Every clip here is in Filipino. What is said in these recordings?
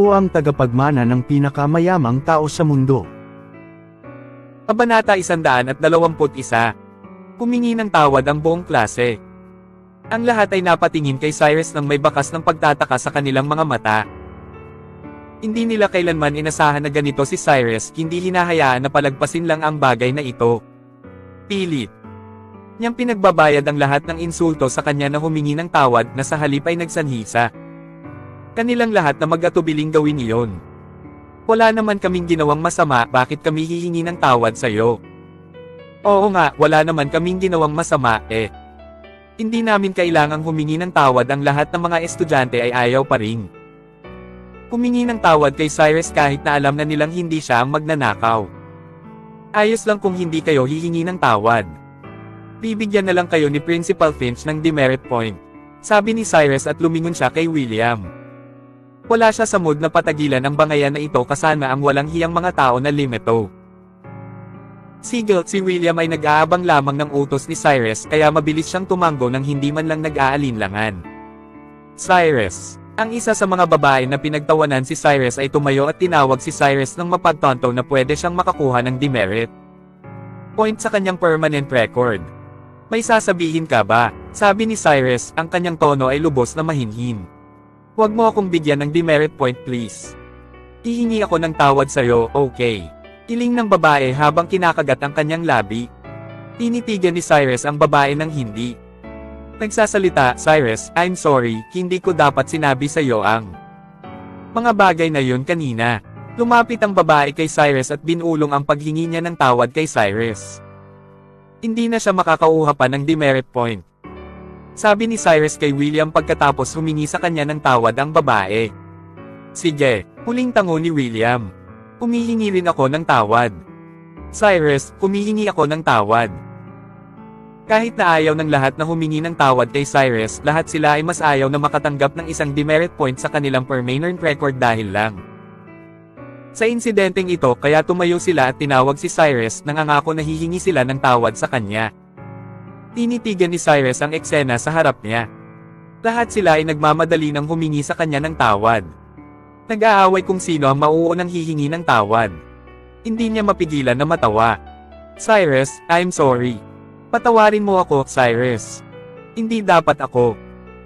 Ako ang tagapagmana ng pinakamayamang tao sa mundo. Kabanata 121. Humingi ng tawad ang buong klase. Ang lahat ay napatingin kay Cyrus nang may bakas ng pagtataka sa kanilang mga mata. Hindi nila kailanman inasahan na ganito si Cyrus, hindi hinahayaan na palagpasin lang ang bagay na ito. Pilit. Niyang pinagbabayad ang lahat ng insulto sa kanya na humingi ng tawad na sa halip ay nagsanhisa. Kanilang lahat na mag-atubiling gawin iyon. Wala naman kaming ginawang masama, bakit kami hihingi ng tawad sa iyo? Oo nga, wala naman kaming ginawang masama, eh. Hindi namin kailangang humingi ng tawad ang lahat ng mga estudyante ay ayaw pa rin. Humingi ng tawad kay Cyrus kahit na alam na nilang hindi siya ang magnanakaw. Ayos lang kung hindi kayo hihingi ng tawad. Bibigyan na lang kayo ni Principal Finch ng demerit point. Sabi ni Cyrus at lumingon siya kay William. Wala siya sa mood na patagilan ang bangayan na ito kasama ang walang hiyang mga tao na limito. Sigil, si William ay nag-aabang lamang ng utos ni Cyrus kaya mabilis siyang tumango nang hindi man lang nag-aalinlangan. Cyrus. Ang isa sa mga babae na pinagtawanan si Cyrus ay tumayo at tinawag si Cyrus ng mapagtonto na pwede siyang makakuha ng demerit. Point sa kanyang permanent record. May sasabihin ka ba? Sabi ni Cyrus, ang kanyang tono ay lubos na mahinhin. Huwag mo akong bigyan ng demerit point please. Hihingi ako ng tawad sa'yo, okay. Iling ng babae habang kinakagat ang kanyang labi. Tinitigan ni Cyrus ang babae ng hindi. Nagsasalita, Cyrus, I'm sorry, hindi ko dapat sinabi sa iyo ang mga bagay na yun kanina. Lumapit ang babae kay Cyrus at binulong ang paghingi niya ng tawad kay Cyrus. Hindi na siya makakauha pa ng demerit point. Sabi ni Cyrus kay William pagkatapos humingi sa kanya ng tawad ang babae. Sige, huling tango ni William. Humihingi rin ako ng tawad. Cyrus, humihingi ako ng tawad. Kahit na ayaw ng lahat na humingi ng tawad kay Cyrus, lahat sila ay mas ayaw na makatanggap ng isang demerit point sa kanilang permanent record dahil lang. Sa insidenteng ito kaya tumayo sila at tinawag si Cyrus nangangako na hihingi sila ng tawad sa kanya. Tinitigan ni Cyrus ang eksena sa harap niya. Lahat sila ay nagmamadali ng humingi sa kanya ng tawad. Nag-aaway kung sino ang mauunang hihingi ng tawad. Hindi niya mapigilan na matawa. Cyrus, I'm sorry. Patawarin mo ako, Cyrus. Hindi dapat ako.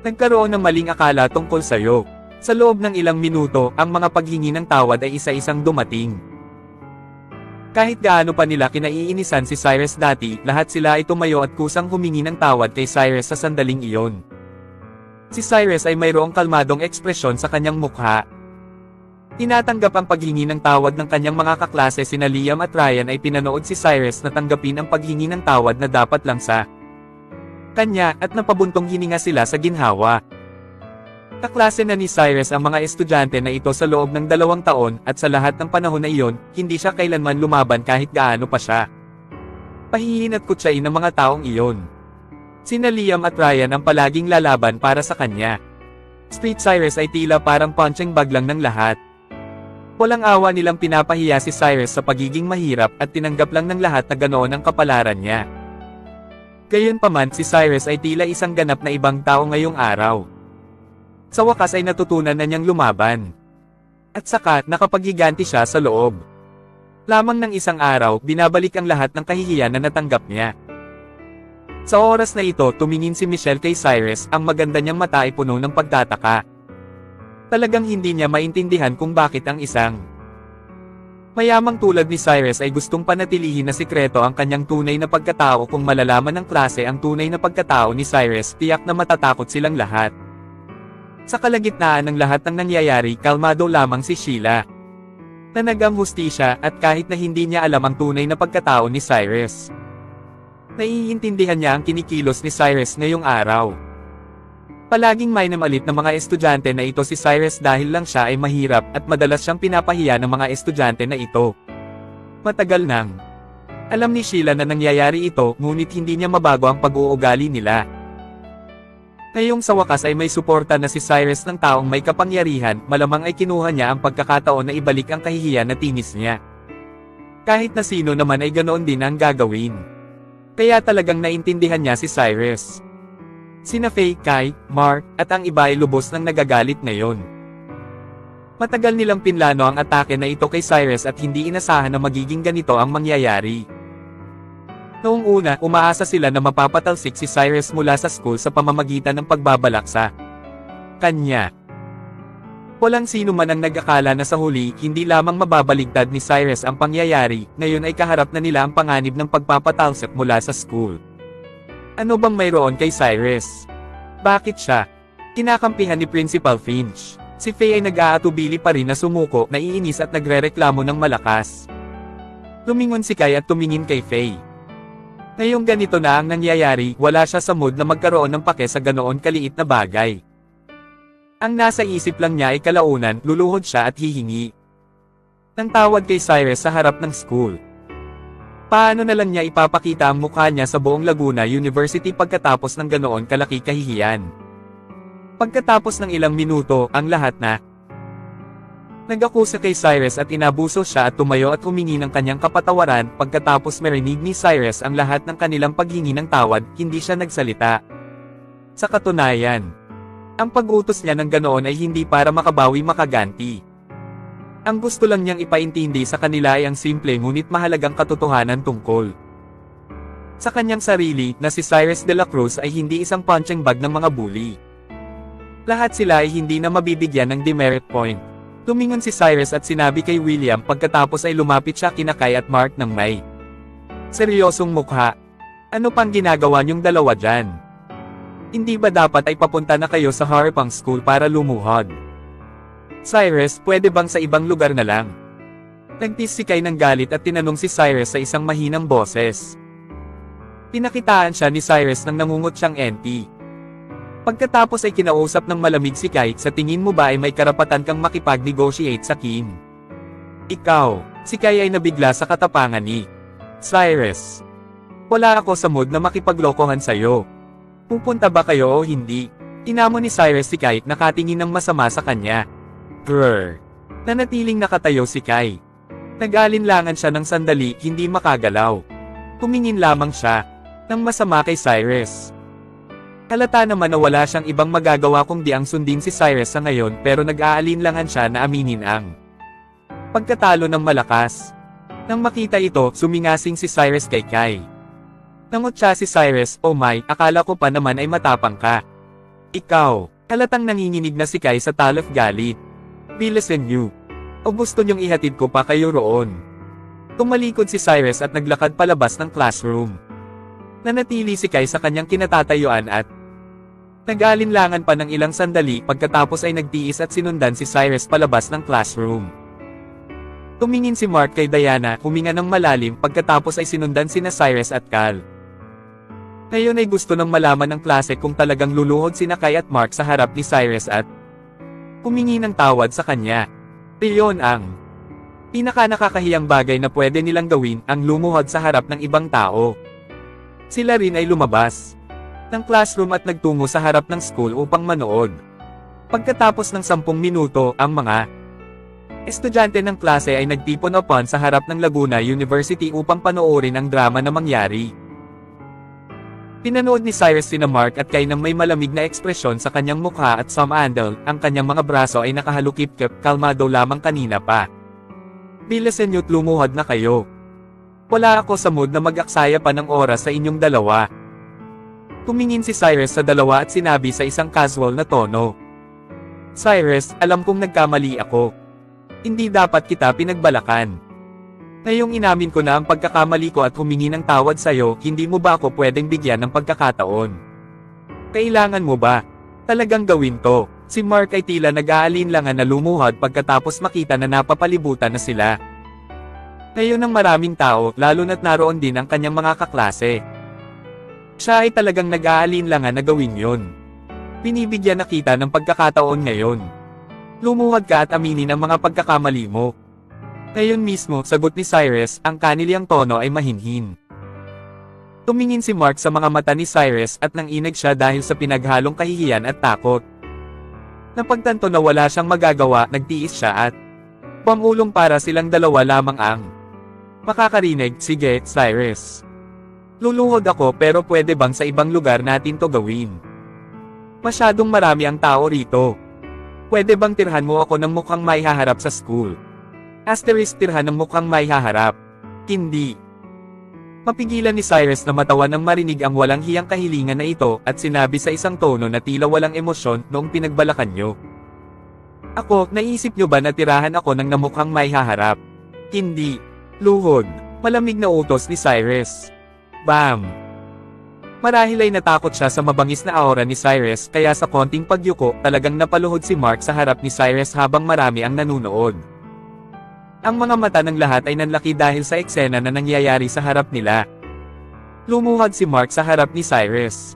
Nagkaroon ng maling akala tungkol sa'yo. Sa loob ng ilang minuto, ang mga paghingi ng tawad ay isa-isang dumating. Kahit gaano pa nila kinaiinisan si Cyrus dati, lahat sila ay tumayo at kusang humingi ng tawad kay Cyrus sa sandaling iyon. Si Cyrus ay mayroong kalmadong ekspresyon sa kanyang mukha. Tinatanggap ang paghingi ng tawad ng kanyang mga kaklase sina Liam at Ryan ay pinanood si Cyrus na tanggapin ang paghingi ng tawad na dapat lang sa kanya at napabuntong hininga sila sa ginhawa. Kaklase na ni Cyrus ang mga estudyante na ito sa loob ng dalawang taon at sa lahat ng panahon na iyon, hindi siya kailanman lumaban kahit gaano pa siya. Pahihin at kutsain ng mga taong iyon. Sina Liam at Ryan ang palaging lalaban para sa kanya. Street Cyrus ay tila parang punching bag lang ng lahat. Walang awa nilang pinapahiya si Cyrus sa pagiging mahirap at tinanggap lang ng lahat na ganoon ang kapalaran niya. Gayunpaman si Cyrus ay tila isang ganap na ibang tao ngayong araw. Sa wakas ay natutunan na niyang lumaban. At saka, nakapaghiganti siya sa loob. Lamang ng isang araw, binabalik ang lahat ng kahihiyan na natanggap niya. Sa oras na ito, tumingin si Michelle kay Cyrus, ang maganda niyang mata ay puno ng pagtataka. Talagang hindi niya maintindihan kung bakit ang isang mayamang tulad ni Cyrus ay gustong panatilihin na sikreto ang kanyang tunay na pagkatao kung malalaman ng klase ang tunay na pagkatao ni Cyrus, tiyak na matatakot silang lahat. Sa kalagitnaan ng lahat ng nangyayari, kalmado lamang si Sheila. Nanagang hustisya at kahit na hindi niya alam ang tunay na pagkatao ni Cyrus. Naiintindihan niya ang kinikilos ni Cyrus ngayong araw. Palaging may namalit ng mga estudyante na ito si Cyrus dahil lang siya ay mahirap at madalas siyang pinapahiya ng mga estudyante na ito. Matagal nang. Alam ni Sheila na nangyayari ito ngunit hindi niya mabago ang pag-uugali nila. Ngayong sa wakas ay may suporta na si Cyrus ng taong may kapangyarihan, malamang ay kinuha niya ang pagkakataon na ibalik ang kahihiyan na tinis niya. Kahit na sino naman ay ganoon din ang gagawin. Kaya talagang naintindihan niya si Cyrus. Sina Faye, Kai, Mark, at ang iba ay lubos ng nagagalit ngayon. Matagal nilang pinlano ang atake na ito kay Cyrus at hindi inasahan na magiging ganito ang mangyayari. Noong una, umaasa sila na mapapatalsik si Cyrus mula sa school sa pamamagitan ng pagbabalak sa kanya. Walang sino man ang nag-akala na sa huli, hindi lamang mababaligtad ni Cyrus ang pangyayari, ngayon ay kaharap na nila ang panganib ng pagpapatalsik mula sa school. Ano bang mayroon kay Cyrus? Bakit siya? Kinakampihan ni Principal Finch. Si Faye ay nag-aatubili pa rin na sumuko, naiinis at nagrereklamo ng malakas. Lumingon si Kai at tumingin kay Faye. Ngayong ganito na ang nangyayari, wala siya sa mood na magkaroon ng pake sa ganoon kaliit na bagay. Ang nasa isip lang niya ay kalaunan, luluhod siya at hihingi. Nang tawad kay Cyrus sa harap ng school. Paano na lang niya ipapakita ang mukha niya sa buong Laguna University pagkatapos ng ganoon kalaki kahihiyan? Pagkatapos ng ilang minuto, ang lahat na Nagakusa kay Cyrus at inabuso siya at tumayo at humingi ng kanyang kapatawaran pagkatapos marinig ni Cyrus ang lahat ng kanilang paghingi ng tawad, hindi siya nagsalita. Sa katunayan, ang pag-utos niya ng ganoon ay hindi para makabawi makaganti. Ang gusto lang niyang ipaintindi sa kanila ay ang simple ngunit mahalagang katotohanan tungkol. Sa kanyang sarili, na si Cyrus de la Cruz ay hindi isang punching bag ng mga bully. Lahat sila ay hindi na mabibigyan ng demerit point. Tumingon si Cyrus at sinabi kay William pagkatapos ay lumapit siya kina Kai at Mark ng may seryosong mukha. Ano pang ginagawa niyong dalawa dyan? Hindi ba dapat ay papunta na kayo sa Harpang School para lumuhod? Cyrus, pwede bang sa ibang lugar na lang? Nagtis si Kai ng galit at tinanong si Cyrus sa isang mahinang boses. Pinakitaan siya ni Cyrus ng nangungot siyang NP. Pagkatapos ay kinausap ng malamig si Kai, sa tingin mo ba ay may karapatan kang makipag-negotiate sa Kim? Ikaw, si Kai ay nabigla sa katapangan ni Cyrus. Wala ako sa mood na makipaglokohan sa'yo. Pupunta ba kayo o hindi? Inamo ni Cyrus si Kai, nakatingin ng masama sa kanya. Grr. Nanatiling nakatayo si Kai. Nag-alinlangan siya ng sandali, hindi makagalaw. Tumingin lamang siya, ng masama kay Cyrus. Halata naman na wala siyang ibang magagawa kung di ang sundin si Cyrus sa ngayon pero nag-aalinlangan siya na aminin ang pagkatalo ng malakas. Nang makita ito, sumingasing si Cyrus kay Kai. Nangot siya si Cyrus, oh my, akala ko pa naman ay matapang ka. Ikaw, halatang nanginginig na si Kai sa talof galit. Bilisan niyo. O gusto niyong ihatid ko pa kayo roon. Tumalikod si Cyrus at naglakad palabas ng classroom. Nanatili si Kai sa kanyang kinatatayuan at Nag-alinlangan pa ng ilang sandali pagkatapos ay nagtiis at sinundan si Cyrus palabas ng classroom. Tumingin si Mark kay Diana, huminga ng malalim pagkatapos ay sinundan sina Cyrus at Cal. Ngayon ay gusto ng malaman ng klase kung talagang luluhod sina Kai at Mark sa harap ni Cyrus at humingi ng tawad sa kanya. Iyon ang pinaka nakakahiyang bagay na pwede nilang gawin, ang lumuhod sa harap ng ibang tao. Sila rin ay lumabas ng classroom at nagtungo sa harap ng school upang manood. Pagkatapos ng sampung minuto, ang mga estudyante ng klase ay nagtipon upon sa harap ng Laguna University upang panoorin ang drama na mangyari. Pinanood ni Cyrus sina Mark at Kai ng may malamig na ekspresyon sa kanyang mukha at Sam Andel, ang kanyang mga braso ay nakahalukip-kip kalmado lamang kanina pa. Bilisan nyo't lumuhod na kayo. Wala ako sa mood na mag-aksaya pa ng oras sa inyong dalawa. Tumingin si Cyrus sa dalawa at sinabi sa isang casual na tono. Cyrus, alam kong nagkamali ako. Hindi dapat kita pinagbalakan. Ngayong inamin ko na ang pagkakamali ko at humingi ng tawad sa'yo, hindi mo ba ako pwedeng bigyan ng pagkakataon? Kailangan mo ba? Talagang gawin to. Si Mark ay tila nag-aalinlangan na lumuhod pagkatapos makita na napapalibutan na sila. Ngayon ng maraming tao, lalo na't naroon din ang kanyang mga kaklase. Siya ay talagang nag-aalinlangan na gawin yon. Pinibigyan na kita ng pagkakataon ngayon. Lumuhod ka at aminin ang mga pagkakamali mo. Ngayon mismo, sagot ni Cyrus, ang kanilang tono ay mahinhin. Tumingin si Mark sa mga mata ni Cyrus at nang inag siya dahil sa pinaghalong kahihiyan at takot. Napagtanto na wala siyang magagawa, nagtiis siya at pamulong para silang dalawa lamang ang makakarinig, sige, Cyrus. Luluhod ako pero pwede bang sa ibang lugar natin to gawin? Masyadong marami ang tao rito. Pwede bang tirhan mo ako ng mukhang may haharap sa school? Asterisk tirhan ng mukhang may haharap. Hindi. Mapigilan ni Cyrus na matawa nang marinig ang walang hiyang kahilingan na ito at sinabi sa isang tono na tila walang emosyon noong pinagbalakan nyo. Ako, naisip nyo ba na tirahan ako ng namukhang may haharap? Hindi. Luhod. Malamig na utos ni Cyrus. Bam! Marahil ay natakot siya sa mabangis na aura ni Cyrus kaya sa konting pagyuko talagang napaluhod si Mark sa harap ni Cyrus habang marami ang nanunood. Ang mga mata ng lahat ay nanlaki dahil sa eksena na nangyayari sa harap nila. Lumuhad si Mark sa harap ni Cyrus.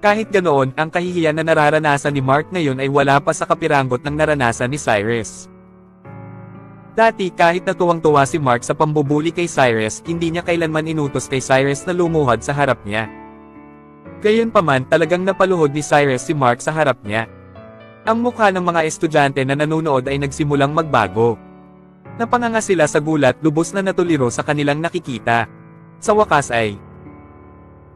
Kahit ganoon, ang kahihiyan na nararanasan ni Mark ngayon ay wala pa sa kapiranggot ng naranasan ni Cyrus. Dati kahit natuwang-tuwa si Mark sa pambubuli kay Cyrus, hindi niya kailanman inutos kay Cyrus na lumuhad sa harap niya. Gayunpaman talagang napaluhod ni Cyrus si Mark sa harap niya. Ang mukha ng mga estudyante na nanonood ay nagsimulang magbago. Napanganga sila sa gulat lubos na natuliro sa kanilang nakikita. Sa wakas ay,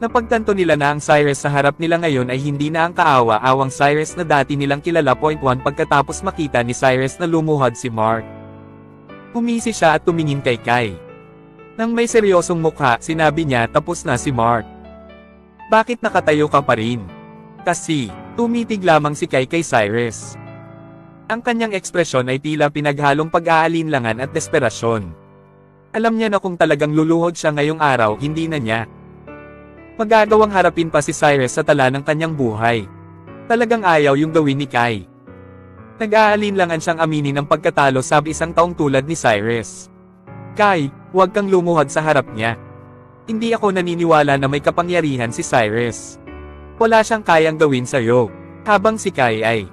Napagtanto nila na ang Cyrus sa harap nila ngayon ay hindi na ang kaawa-awang Cyrus na dati nilang kilala. Point 1 pagkatapos makita ni Cyrus na lumuhad si Mark. Umisi siya at tumingin kay Kai. Nang may seryosong mukha, sinabi niya tapos na si Mark. Bakit nakatayo ka pa rin? Kasi, tumitig lamang si Kai kay Cyrus. Ang kanyang ekspresyon ay tila pinaghalong pag-aalinlangan at desperasyon. Alam niya na kung talagang luluhod siya ngayong araw, hindi na niya. Magagawang harapin pa si Cyrus sa tala ng kanyang buhay. Talagang ayaw yung gawin ni Kai. Nag-aalinlangan siyang aminin ang pagkatalo sa isang taong tulad ni Cyrus. Kai, huwag kang lumuhod sa harap niya. Hindi ako naniniwala na may kapangyarihan si Cyrus. Wala siyang kayang gawin sa'yo. Habang si Kai ay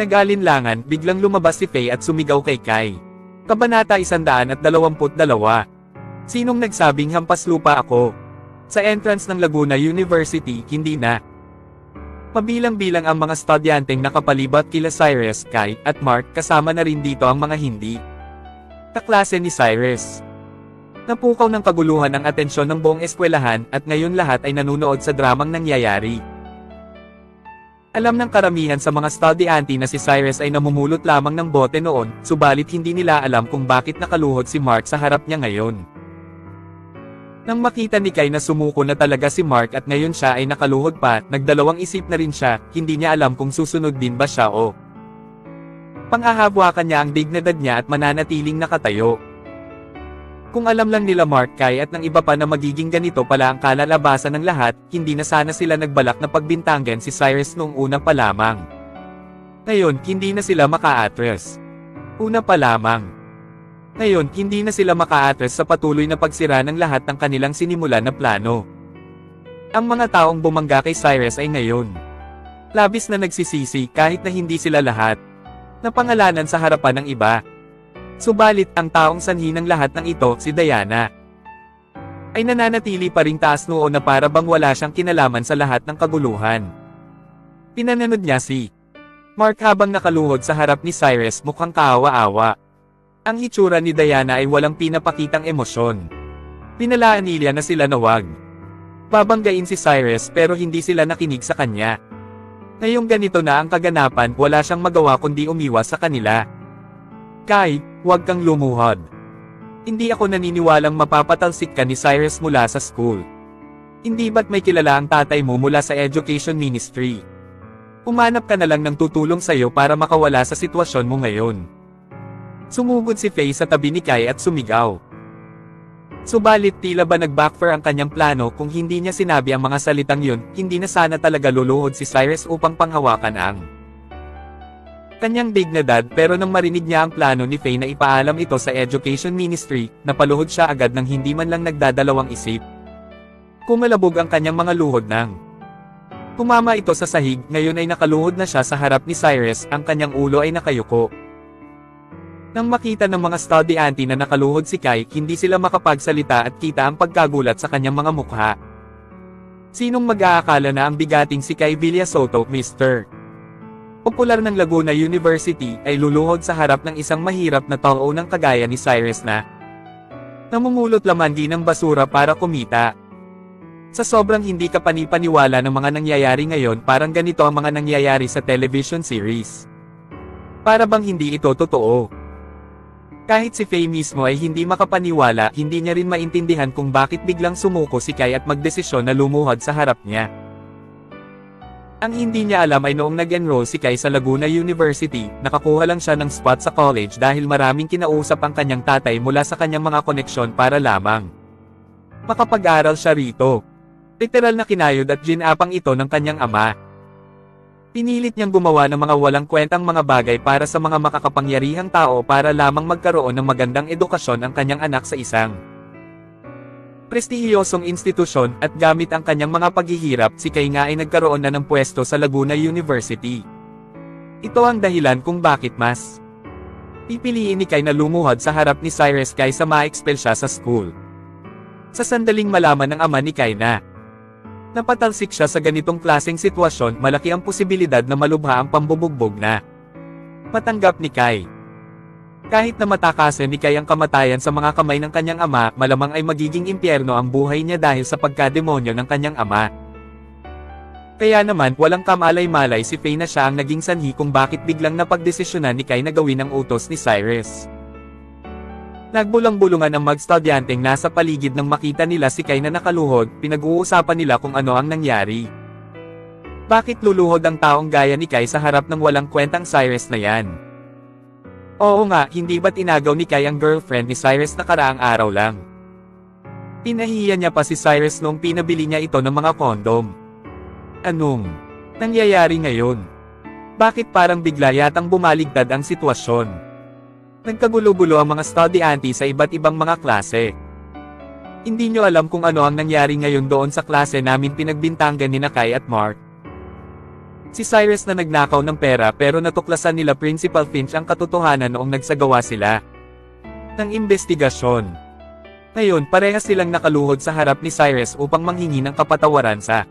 nag-alinlangan, biglang lumabas si Faye at sumigaw kay Kai. Kabanata 122. Sinong nagsabing hampas lupa ako? Sa entrance ng Laguna University, hindi na. Pabilang-bilang ang mga estudyanteng nakapalibat kila Cyrus, Kai, at Mark kasama na rin dito ang mga hindi. Kaklase ni Cyrus. Napukaw ng kaguluhan ang atensyon ng buong eskwelahan at ngayon lahat ay nanunood sa dramang nangyayari. Alam ng karamihan sa mga estudyante na si Cyrus ay namumulot lamang ng bote noon, subalit hindi nila alam kung bakit nakaluhod si Mark sa harap niya ngayon. Nang makita ni Kai na sumuko na talaga si Mark at ngayon siya ay nakaluhod pa, nagdalawang isip na rin siya, hindi niya alam kung susunod din ba siya o. Panghahabwakan niya ang dignidad niya at mananatiling nakatayo. Kung alam lang nila Mark Kai at ng iba pa na magiging ganito pala ang kalalabasan ng lahat, hindi na sana sila nagbalak na pagbintangan si Cyrus noong una pa lamang. Ngayon, hindi na sila maka-address. Una pa lamang. Ngayon, hindi na sila maka-atres sa patuloy na pagsira ng lahat ng kanilang sinimulan na plano. Ang mga taong bumangga kay Cyrus ay ngayon. Labis na nagsisisi kahit na hindi sila lahat. Napangalanan sa harapan ng iba. Subalit ang taong sanhi ng lahat ng ito, si Diana. Ay nananatili pa ring taas noo na para bang wala siyang kinalaman sa lahat ng kaguluhan. Pinananood niya si Mark habang nakaluhod sa harap ni Cyrus mukhang kaawa-awa. Ang hitsura ni Diana ay walang pinapakitang emosyon. Pinalaan nila na sila na wag. Babanggain si Cyrus pero hindi sila nakinig sa kanya. Ngayong ganito na ang kaganapan, wala siyang magawa kundi umiwas sa kanila. Kai, huwag kang lumuhod. Hindi ako naniniwalang mapapatalsik ka ni Cyrus mula sa school. Hindi ba't may kilala ang tatay mo mula sa education ministry? Umanap ka na lang ng tutulong sa'yo para makawala sa sitwasyon mo ngayon. Sumugod si Faye sa tabi ni Kai at sumigaw. Subalit tila ba nag-backfire ang kanyang plano kung hindi niya sinabi ang mga salitang yun, hindi na sana talaga luluhod si Cyrus upang panghawakan ang kanyang dignidad pero nang marinig niya ang plano ni Faye na ipaalam ito sa Education Ministry, napaluhod siya agad ng hindi man lang nagdadalawang isip. Kumalabog ang kanyang mga luhod nang Tumama ito sa sahig, ngayon ay nakaluhod na siya sa harap ni Cyrus, ang kanyang ulo ay nakayuko. Nang makita ng mga estudyante na nakaluhod si Kai, hindi sila makapagsalita at kita ang pagkagulat sa kanyang mga mukha. Sinong mag-aakala na ang bigating si Kai Villasoto, Mr. Popular ng Laguna University, ay luluhod sa harap ng isang mahirap na tao ng kagaya ni Cyrus na namumulot lamandi ng basura para kumita. Sa sobrang hindi ka panipaniwala ng mga nangyayari ngayon parang ganito ang mga nangyayari sa television series. Para bang hindi ito totoo? Kahit si Faye mismo ay hindi makapaniwala, hindi niya rin maintindihan kung bakit biglang sumuko si Kai at magdesisyon na lumuhod sa harap niya. Ang hindi niya alam ay noong nag-enroll si Kai sa Laguna University, nakakuha lang siya ng spot sa college dahil maraming kinausap ang kanyang tatay mula sa kanyang mga koneksyon para lamang makapag-aral siya rito. Literal na kinayod at ginapang ito ng kanyang ama. Pinilit niyang gumawa ng mga walang kwentang mga bagay para sa mga makakapangyarihang tao para lamang magkaroon ng magandang edukasyon ang kanyang anak sa isang prestihiyosong institusyon at gamit ang kanyang mga paghihirap si Kay nga ay nagkaroon na ng pwesto sa Laguna University. Ito ang dahilan kung bakit mas pipiliin ni Kay na lumuhod sa harap ni Cyrus kaysa ma-expel siya sa school. Sa sandaling malaman ng ama ni Kay na napatalsik siya sa ganitong klaseng sitwasyon malaki ang posibilidad na malubha ang pambubugbog na matanggap ni Kai. Kahit na matakasan ni Kai ang kamatayan sa mga kamay ng kanyang ama, malamang ay magiging impyerno ang buhay niya dahil sa pagkademonyo ng kanyang ama. Kaya naman, walang kamalay-malay si Faye na siya ang naging sanhi kung bakit biglang napagdesisyonan ni Kai na gawin ang utos ni Cyrus. Nagbulang-bulungan ang magstudyanteng nasa paligid nang makita nila si Kai na nakaluhod, pinag-uusapan nila kung ano ang nangyari. Bakit luluhod ang taong gaya ni Kai sa harap ng walang kwentang Cyrus na yan? Oo nga, hindi ba't inagaw ni Kai ang girlfriend ni Cyrus na karaang araw lang? Pinahiya niya pa si Cyrus noong pinabili niya ito ng mga kondom. Anong nangyayari ngayon? Bakit parang bigla yatang bumaligtad ang sitwasyon? Nagkagulo-gulo ang mga study auntie sa iba't ibang mga klase. Hindi nyo alam kung ano ang nangyari ngayon doon sa klase namin pinagbintangan ni Kai at Mark. Si Cyrus na nagnakaw ng pera pero natuklasan nila Principal Finch ang katotohanan noong nagsagawa sila ng investigasyon. Ngayon, parehas silang nakaluhod sa harap ni Cyrus upang manghingi ng kapatawaran sa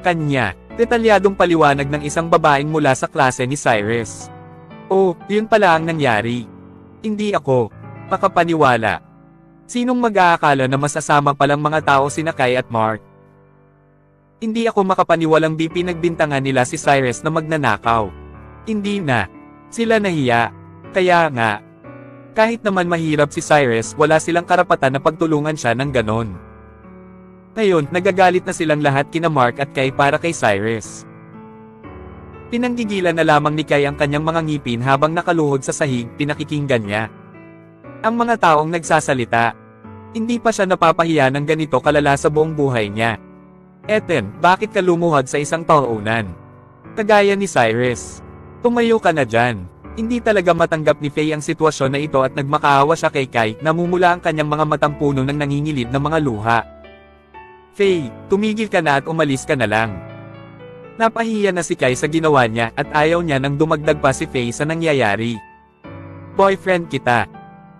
kanya. Detalyadong paliwanag ng isang babaeng mula sa klase ni Cyrus. Oh, yun pala ang nangyari. Hindi ako makapaniwala. Sinong mag-aakala na masasama palang mga tao si Nakay at Mark? Hindi ako makapaniwalang di pinagbintangan nila si Cyrus na magnanakaw. Hindi na. Sila nahiya. Kaya nga. Kahit naman mahirap si Cyrus, wala silang karapatan na pagtulungan siya ng ganon. Ngayon, nagagalit na silang lahat kina Mark at Kay para kay Cyrus. Pinanggigilan na lamang ni Kay ang kanyang mga ngipin habang nakaluhod sa sahig, pinakikinggan niya. Ang mga taong nagsasalita. Hindi pa siya napapahiya ng ganito kalala sa buong buhay niya. Eten, bakit ka lumuhod sa isang taunan? Kagaya ni Cyrus. Tumayo ka na dyan. Hindi talaga matanggap ni Faye ang sitwasyon na ito at nagmakaawa siya kay Kai, namumula ang kanyang mga matang puno ng nangingilid na mga luha. Faye, tumigil ka na at umalis ka na lang. Napahiya na si Kai sa ginawa niya at ayaw niya nang dumagdag pa si Faye sa nangyayari. Boyfriend kita.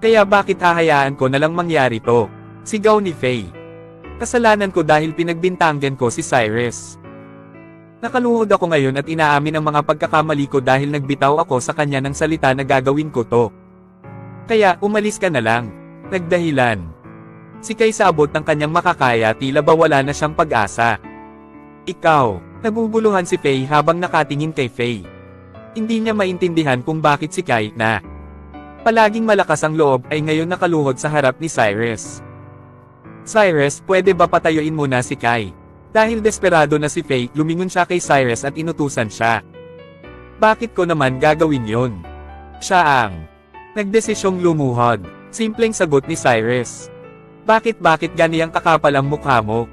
Kaya bakit hahayaan ko na lang mangyari to? Sigaw ni Faye. Kasalanan ko dahil pinagbintangan ko si Cyrus. Nakaluhod ako ngayon at inaamin ang mga pagkakamali ko dahil nagbitaw ako sa kanya ng salita na gagawin ko to. Kaya, umalis ka na lang. Nagdahilan. Si Kay sa abot ng kanyang makakaya tila ba wala na siyang pag-asa. Ikaw, naguguluhan si Faye habang nakatingin kay Faye. Hindi niya maintindihan kung bakit si Kai na palaging malakas ang loob ay ngayon nakaluhod sa harap ni Cyrus. Cyrus, pwede ba patayuin muna si Kai? Dahil desperado na si Faye, lumingon siya kay Cyrus at inutusan siya. Bakit ko naman gagawin yon? Siya ang nagdesisyong lumuhod. Simpleng sagot ni Cyrus. Bakit bakit ganiyang kakapal ang mukha mo?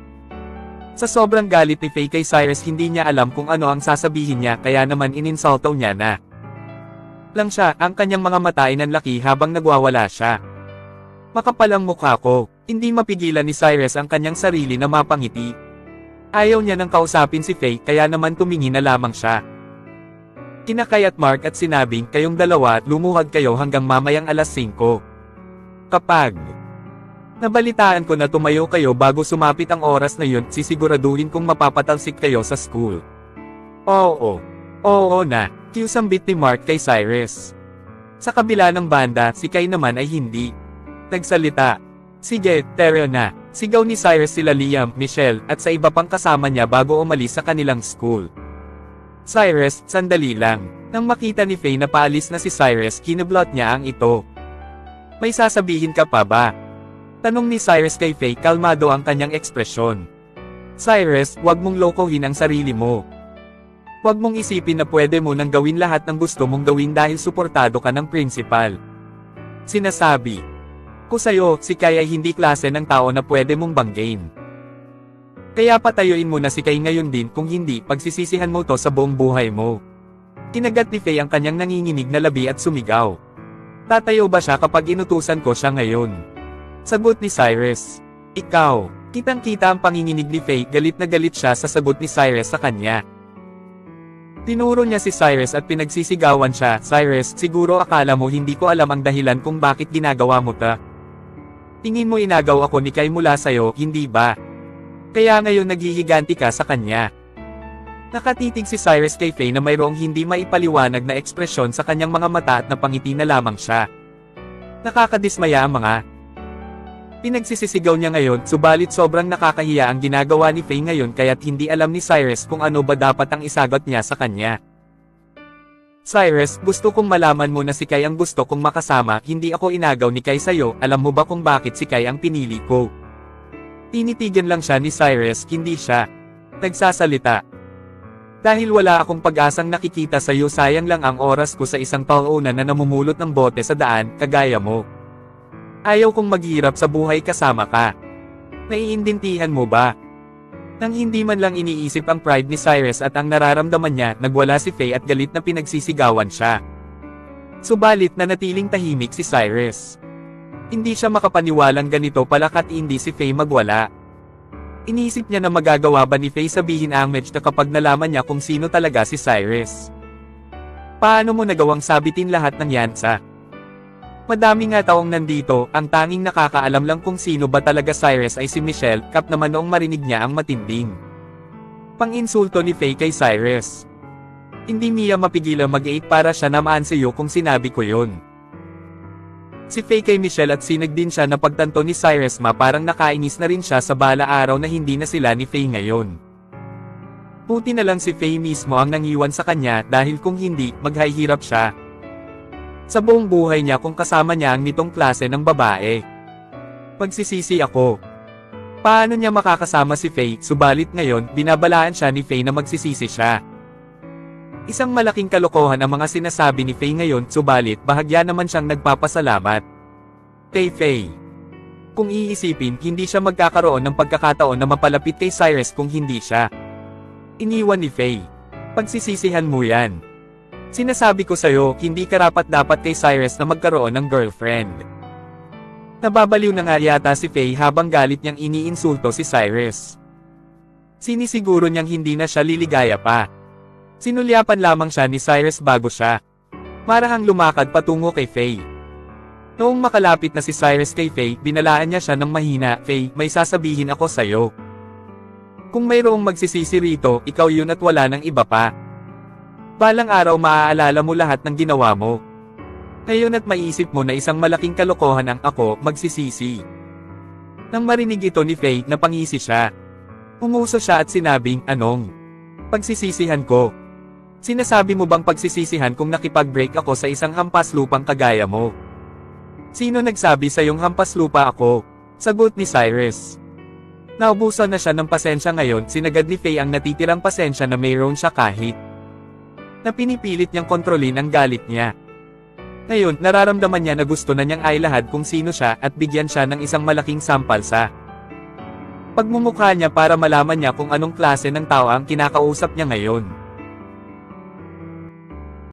Sa sobrang galit ni Faye kay Cyrus hindi niya alam kung ano ang sasabihin niya kaya naman ininsulto niya na. Lang siya, ang kanyang mga mata ay nanlaki habang nagwawala siya. Makapal ang mukha ko, hindi mapigilan ni Cyrus ang kanyang sarili na mapangiti. Ayaw niya nang kausapin si Faye kaya naman tumingin na lamang siya. Kinakay at Mark at sinabing kayong dalawa lumuhad kayo hanggang mamayang alas 5. Kapag Nabalitaan ko na tumayo kayo bago sumapit ang oras na yun, sisiguraduhin kong mapapatalsik kayo sa school. Oo. Oo na, kiusambit ni Mark kay Cyrus. Sa kabila ng banda, si Kay naman ay hindi. Nagsalita. Sige, Teryo na. Sigaw ni Cyrus sila Liam, Michelle, at sa iba pang kasama niya bago umalis sa kanilang school. Cyrus, sandali lang. Nang makita ni Faye na paalis na si Cyrus, kinablot niya ang ito. May sasabihin ka pa ba? Tanong ni Cyrus kay Faye kalmado ang kanyang ekspresyon. Cyrus, wag mong lokohin ang sarili mo. Huwag mong isipin na pwede mo nang gawin lahat ng gusto mong gawin dahil suportado ka ng principal. Sinasabi. Ko sa'yo, si Kai ay hindi klase ng tao na pwede mong banggain. Kaya patayuin mo na si Kai ngayon din kung hindi pagsisisihan mo to sa buong buhay mo. Kinagat ni Faye ang kanyang nanginginig na labi at sumigaw. Tatayo ba siya kapag inutusan ko siya ngayon? Sagot ni Cyrus. Ikaw. Kitang-kita ang panginginig ni Faye, galit na galit siya sa sagot ni Cyrus sa kanya. Tinuro niya si Cyrus at pinagsisigawan siya, Cyrus, siguro akala mo hindi ko alam ang dahilan kung bakit ginagawa mo ta. Tingin mo inagaw ako ni Kai mula sa'yo, hindi ba? Kaya ngayon naghihiganti ka sa kanya. Nakatitig si Cyrus kay Faye na mayroong hindi maipaliwanag na ekspresyon sa kanyang mga mata at napangiti na lamang siya. Nakakadismaya ang mga Pinagsisisigaw niya ngayon, subalit sobrang nakakahiya ang ginagawa ni Faye ngayon kaya't hindi alam ni Cyrus kung ano ba dapat ang isagot niya sa kanya. Cyrus, gusto kong malaman mo na si Kai ang gusto kong makasama, hindi ako inagaw ni Kai sa'yo, alam mo ba kung bakit si Kai ang pinili ko? Tinitigan lang siya ni Cyrus, hindi siya. Nagsasalita. Dahil wala akong pag-asang nakikita sa iyo sayang lang ang oras ko sa isang taon na namumulot ng bote sa daan, kagaya mo. Ayaw kong maghirap sa buhay kasama ka. Naiintindihan mo ba? Nang hindi man lang iniisip ang pride ni Cyrus at ang nararamdaman niya, nagwala si Faye at galit na pinagsisigawan siya. Subalit na natiling tahimik si Cyrus. Hindi siya makapaniwalang ganito palakat hindi si Faye magwala. Iniisip niya na magagawa ba ni Faye sabihin ang match na kapag nalaman niya kung sino talaga si Cyrus. Paano mo nagawang sabitin lahat ng yan sa? Madami nga taong nandito, ang tanging nakakaalam lang kung sino ba talaga Cyrus ay si Michelle, kap naman noong marinig niya ang matinding. Pang-insulto ni Faye kay Cyrus. Hindi niya mapigilan mag-8 para siya namaan sa iyo kung sinabi ko yon. Si Faye kay Michelle at sinag din siya na pagtanto ni Cyrus ma parang nakainis na rin siya sa bala araw na hindi na sila ni Faye ngayon. Puti na lang si Faye mismo ang nangiwan sa kanya dahil kung hindi, maghahirap siya. Sa buong buhay niya kung kasama niya ang nitong klase ng babae. Pagsisisi ako. Paano niya makakasama si Faye, subalit ngayon, binabalaan siya ni Faye na magsisisi siya. Isang malaking kalokohan ang mga sinasabi ni Faye ngayon, subalit bahagya naman siyang nagpapasalamat. Kay Faye. Kung iisipin, hindi siya magkakaroon ng pagkakataon na mapalapit kay Cyrus kung hindi siya. Iniwan ni Faye. Pagsisisihan mo yan. Sinasabi ko sa'yo, hindi karapat dapat kay Cyrus na magkaroon ng girlfriend. Nababaliw na nga yata si Faye habang galit niyang iniinsulto si Cyrus. Sinisiguro niyang hindi na siya liligaya pa. Sinulyapan lamang siya ni Cyrus bago siya. Marahang lumakad patungo kay Faye. Noong makalapit na si Cyrus kay Faye, binalaan niya siya ng mahina, Faye, may sasabihin ako sa'yo. Kung mayroong magsisisi rito, ikaw yun at wala ng iba pa. Balang araw maaalala mo lahat ng ginawa mo. Ngayon at maisip mo na isang malaking kalokohan ang ako, magsisisi. Nang marinig ito ni Faye, napangisi siya. Umuso siya at sinabing, anong? Pagsisisihan ko. Sinasabi mo bang pagsisisihan kung nakipag-break ako sa isang hampas lupang kagaya mo? Sino nagsabi sa yung hampas lupa ako? Sagot ni Cyrus. Naubusan na siya ng pasensya ngayon, sinagad ni Faye ang natitirang pasensya na mayroon siya kahit na pinipilit niyang kontrolin ang galit niya. Ngayon, nararamdaman niya na gusto na niyang ailahad kung sino siya at bigyan siya ng isang malaking sampal sa pagmumukha niya para malaman niya kung anong klase ng tao ang kinakausap niya ngayon.